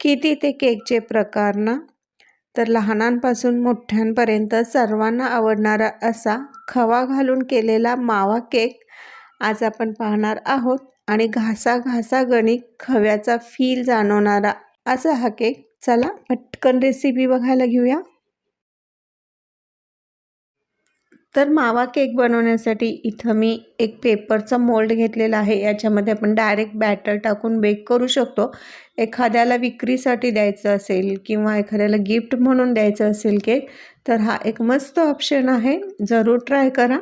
किती ते केकचे प्रकार ना? तर लहानांपासून मोठ्यांपर्यंत सर्वांना आवडणारा असा खवा घालून केलेला मावा केक आज आपण पाहणार आहोत. आणि घासा घासा गणित खव्याचा फील जाणवणारा असा हा केक. चला पटकन रेसिपी बघायला घेऊया. तर मावा केक बनवण्यासाठी इथं मी एक पेपरचा मोल्ड घेतलेला आहे. याच्यामध्ये आपण डायरेक्ट बॅटर टाकून बेक करू शकतो. एखाद्याला विक्रीसाठी द्यायचं असेल किंवा एखाद्याला गिफ्ट म्हणून द्यायचं असेल केक तर हा एक मस्त ऑप्शन आहे. जरूर ट्राय करा.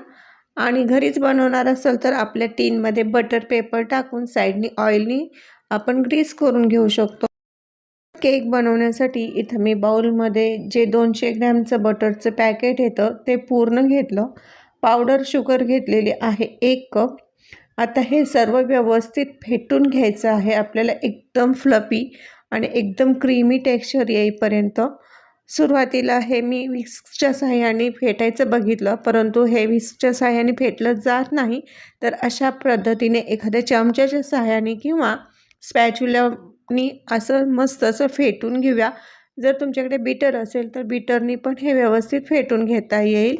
आणि घरीच बनवणार असेल तर आपल्या टीनमध्ये बटर पेपर टाकून साईडनी ऑइलनी आपण ग्रीस करून घेऊ शकतो. केक बनवण्यासाठी इथं मी बाउलमध्ये जे दोनशे ग्रॅमचं बटरचं पॅकेट येतं ते पूर्ण घेतलं. पावडर शुगर घेतलेली आहे एक कप. आता हे सर्व व्यवस्थित फेटून घ्यायचं आहे. आपल्याला एकदम फ्लपी आणि एकदम क्रीमी टेक्स्चर येईपर्यंत. सुरुवातीला हे मी विस्कच्या सहाय्याने फेटायचं बघितलं परंतु हे विस्कच्या साह्याने फेटलं जात नाही. तर अशा पद्धतीने एखाद्या चमच्याच्या साह्याने किंवा स्पॅच्युला आणि असं मस्त असं फेटून घेऊया. जर तुमच्याकडे बीटर असेल तर बीटरनी पण हे व्यवस्थित फेटून घेता येईल.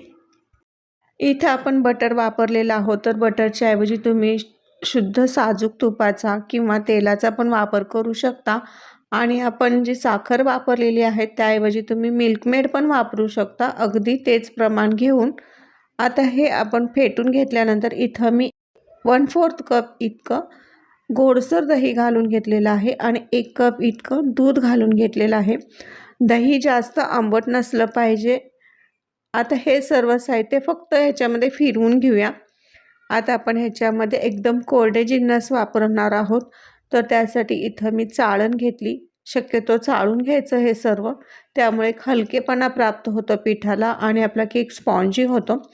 इथं आपण बटर वापरलेलं आहोत. तर बटरच्या ऐवजी तुम्ही शुद्ध साजूक तुपाचा किंवा तेलाचा पण वापर करू शकता. आणि आपण जी साखर वापरलेली आहे त्याऐवजी तुम्ही मिल्कमेड पण वापरू शकता. अगदी तेच प्रमाण घेऊन. आता हे आपण फेटून घेतल्यानंतर इथं मी वन फोर्थ कप इतकं गोडसर दही घालून घेतलेलं आहे आणि एक कप इतकं दूध घालून घेतलेलं आहे. दही जास्त आंबट नसलं पाहिजे. आता हे सर्व साहित्य फक्त ह्याच्यामध्ये फिरवून घेऊया. आता आपण ह्याच्यामध्ये एकदम कोरडे जिन्नस वापरणार आहोत. तर त्यासाठी इथं मी चाळण घेतली. शक्यतो चाळून घ्यायचं हे सर्व. त्यामुळे हलकेपणा प्राप्त होतं पिठाला आणि आपला केक स्पॉन्जी होतो.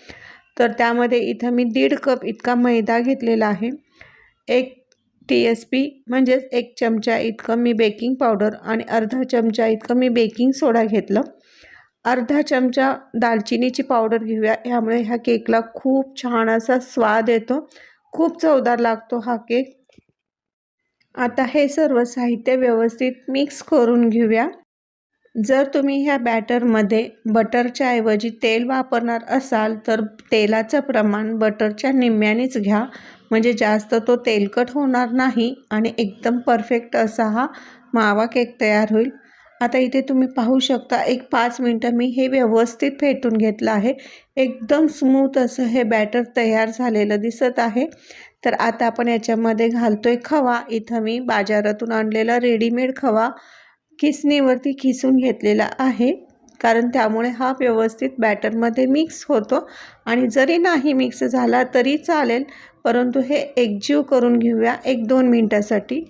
तर त्यामध्ये इथं मी दीड कप इतका मैदा घेतलेला आहे. एक टी एस पी म्हणजेच एक चमचा इतकं मी बेकिंग पावडर आणि अर्धा चमचा इतकं मी बेकिंग सोडा घेतलं. अर्धा चमचा दालचिनीची पावडर घेऊया. ह्यामुळे ह्या केकला खूप छान असा स्वाद येतो. खूप चवदार लागतो हा केक आता हे सर्व साहित्य व्यवस्थित मिक्स करून घेऊया. जर तुम्ही ह्या बॅटरमध्ये बटरच्या ऐवजी तेल वापरणार असाल तर तेलाचं प्रमाण बटरच्या निम्म्यानेच घ्या. म्हणजे जास्त तो तेलकट होणार नाही आणि एकदम परफेक्ट असा हा मावा केक तयार होईल. आता इथे तुम्ही पाहू शकता एक पाच मिनटं मी हे व्यवस्थित फेटून घेतलं आहे. एकदम स्मूथ असं हे बॅटर तयार झालेलं दिसत आहे. तर आता आपण याच्यामध्ये घालतो आहे खवा. इथं मी बाजारातून आणलेला रेडीमेड खवा खिसणीवरती खिसून घेतलेला आहे. कारण त्यामुळे हा व्यवस्थित बॅटरमध्ये मिक्स होतो. आणि जरी नाही मिक्स झाला तरी चालेल परंतु हे एकजीव करून घेऊया एक दोन मिनटासाठी.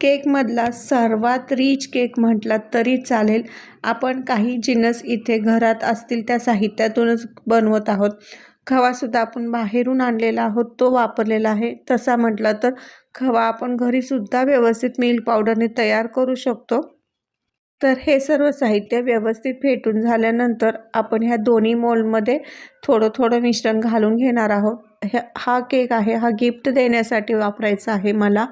केकमधला सर्वात रिच केक म्हटला तरी चालेल. आपण काही जिनस इथे घरात असतील त्या साहित्यातूनच बनवत आहोत. खवासुद्धा आपण बाहेरून आणलेला आहोत तो वापरलेला आहे. तसा म्हटला तर खवा आपण घरीसुद्धा व्यवस्थित मिल्क पावडरने तयार करू शकतो. तर हे सर्व साहित्य व्यवस्थित फेटून झाल्यानंतर आपण ह्या दोन्ही मोलमध्ये थोडं थोडं मिश्रण घालून घेणार आहोत. हे हा केक आहे हा गिफ्ट देण्यासाठी वापरायचा आहे मला.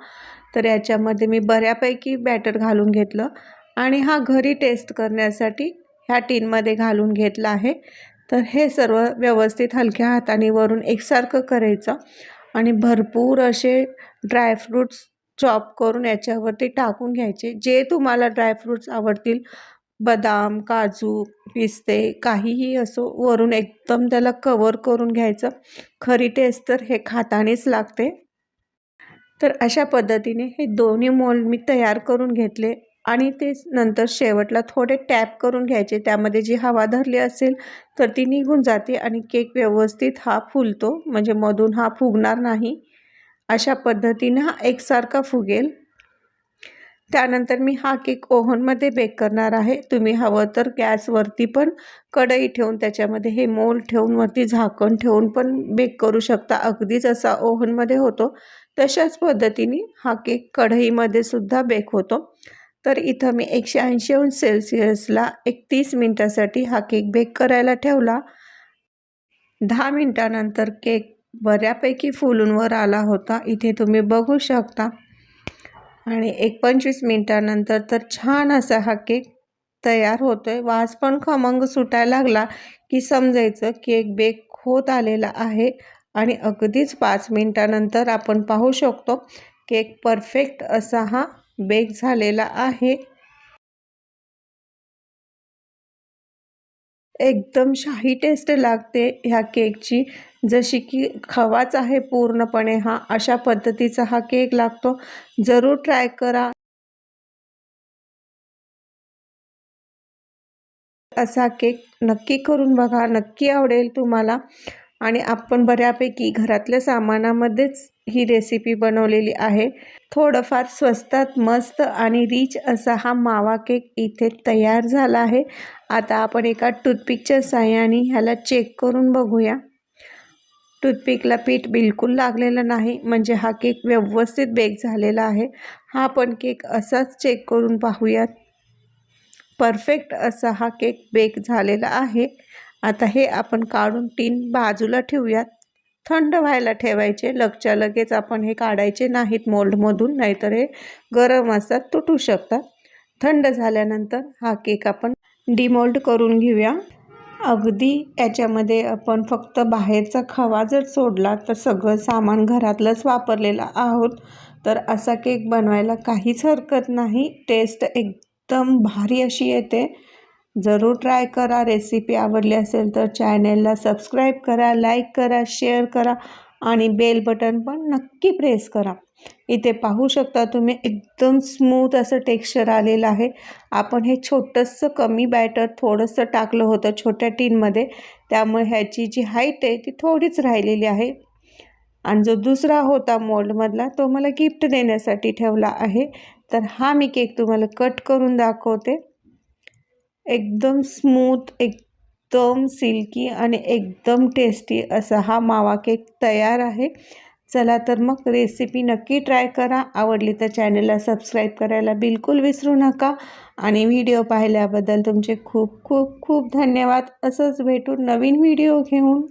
तर याच्यामध्ये मी बऱ्यापैकी बॅटर घालून घेतलं आणि हा घरी टेस्ट करण्यासाठी ह्या टीनमध्ये घालून घेतला आहे. तर हे सर्व व्यवस्थित हलक्या हाताने वरून एकसारखं करायचं आणि भरपूर असे ड्रायफ्रूट्स चॉप करून याच्यावरती टाकून घ्यायचे. जे तुम्हाला ड्रायफ्रूट्स आवडतील बदाम काजू पिस्ते काहीही असो वरून एकदम त्याला कवर करून घ्यायचं. खरी टेस्ट तर हे खातानेच लागते. तर अशा पद्धतीने हे दोन्ही मोल मी तयार करून घेतले आणि ते नंतर शेवटला थोडे टॅप करून घ्यायचे. त्यामध्ये जी हवा धरली असेल तर ती निघून जाते आणि केक व्यवस्थित हा फुलतो. म्हणजे मधून हा फुगणार नाही. अशा पद्धतीनं हा एकसारखा फुगेल. त्यानंतर मी हा केक ओव्हनमध्ये बेक करणार आहे. तुम्ही हवं तर गॅसवरती पण कढई ठेवून त्याच्यामध्ये हे मोल ठेवून वरती झाकण ठेवून पण बेक करू शकता. अगदीच असा ओव्हनमध्ये होतो. तशाच पद्धतीने हा केक कढईमध्ये सुद्धा बेक होतो. तर इथं मी एकशे ऐंशी अंश सेल्सिअसला एक तीस मिनटासाठी हा केक बेक करायला ठेवला. दहा मिनटानंतर केक बऱ्यापैकी फुलूंवर आला होता. इथे तुम्ही बघू शकता. आणि एक पंचवीस मिनटानंतर तर छान असा हा केक तयार होतो आहे वास पण खमंग सुटायला लागला की समजायचं केक बेक होत आलेला आहे. आणि अगदीच पाच मिनटानंतर आपण पाहू शकतो केक परफेक्ट असा हा बेक झालेला आहे. एकदम शाही टेस्ट लागते ह्या केकची जशी की खवाच आहे पूर्णपणे हा अशा पद्धतीचा हा केक लागतो. जरूर ट्राय करा. असा केक नक्की करून बघा नक्की आवडेल तुम्हाला. आणि आपण बऱ्यापैकी घरातल्या सामानामध्येच ही रेसिपी बनवलेली आहे. थोडंफार स्वस्तात मस्त आणि रिच असा हा मावा केक इथे तयार झाला आहे. आता आपण एका टूथपिकच्या साह्याने ह्याला चेक करून बघूया. टूथपिकला पीठ बिलकुल लागलेलं नाही म्हणजे हा केक व्यवस्थित बेक झालेला आहे. हा पण केक असाच चेक करून पाहूयात. परफेक्ट असा हा केक बेक झालेला आहे. आता हे आपण काढून टीन बाजूला ठेवूयात. थंड व्हायला ठेवायचे. लगच्या लगेच आपण हे काढायचे नाहीत मोल्डमधून नाहीतर हे गरम असतात तुटू शकतात. थंड झाल्यानंतर हा केक आपण डिमोल्ड करून घेऊया. अगदी याच्यामध्ये आपण फक्त बाहेरचा खवा जर सोडला तर सगळं सामान घरातलंच वापरलेलं आहोत. तर असा केक बनवायला काहीच हरकत नाही. टेस्ट एकदम भारी अशी येते. जरूर ट्राय करा. रेसिपी आवडली असेल तर चॅनेलला सबस्क्राईब करा लाईक करा शेअर करा आणि बेल बटन पण नक्की प्रेस करा. इथे पाहू शकता तुम्ही एकदम स्मूथ असं टेक्स्चर आलेलं आहे. आपण हे छोटंसं कमी बॅटर थोडंसं टाकलं होतं छोट्या टीनमध्ये. त्यामुळे ह्याची जी हाईट आहे ती थोडीच राहिलेली आहे. आणि जो दुसरा होता मोल्डमधला तो मला गिफ्ट देण्यासाठी ठेवला आहे. तर हा मी केक तुम्हाला कट करून दाखवते. एकदम स्मूथ एकदम सिल्की आणि एकदम टेस्टी असा हा मावा केक तयार आहे. चला तर मग रेसिपी नक्की ट्राय करा. आवडली तर चॅनलला सबस्क्राईब करायला बिलकुल विसरू नका. आणि व्हिडिओ पाहिल्याबद्दल तुमचे खूप खूप खूप धन्यवाद. असंच भेटून नवीन व्हिडिओ घेऊन.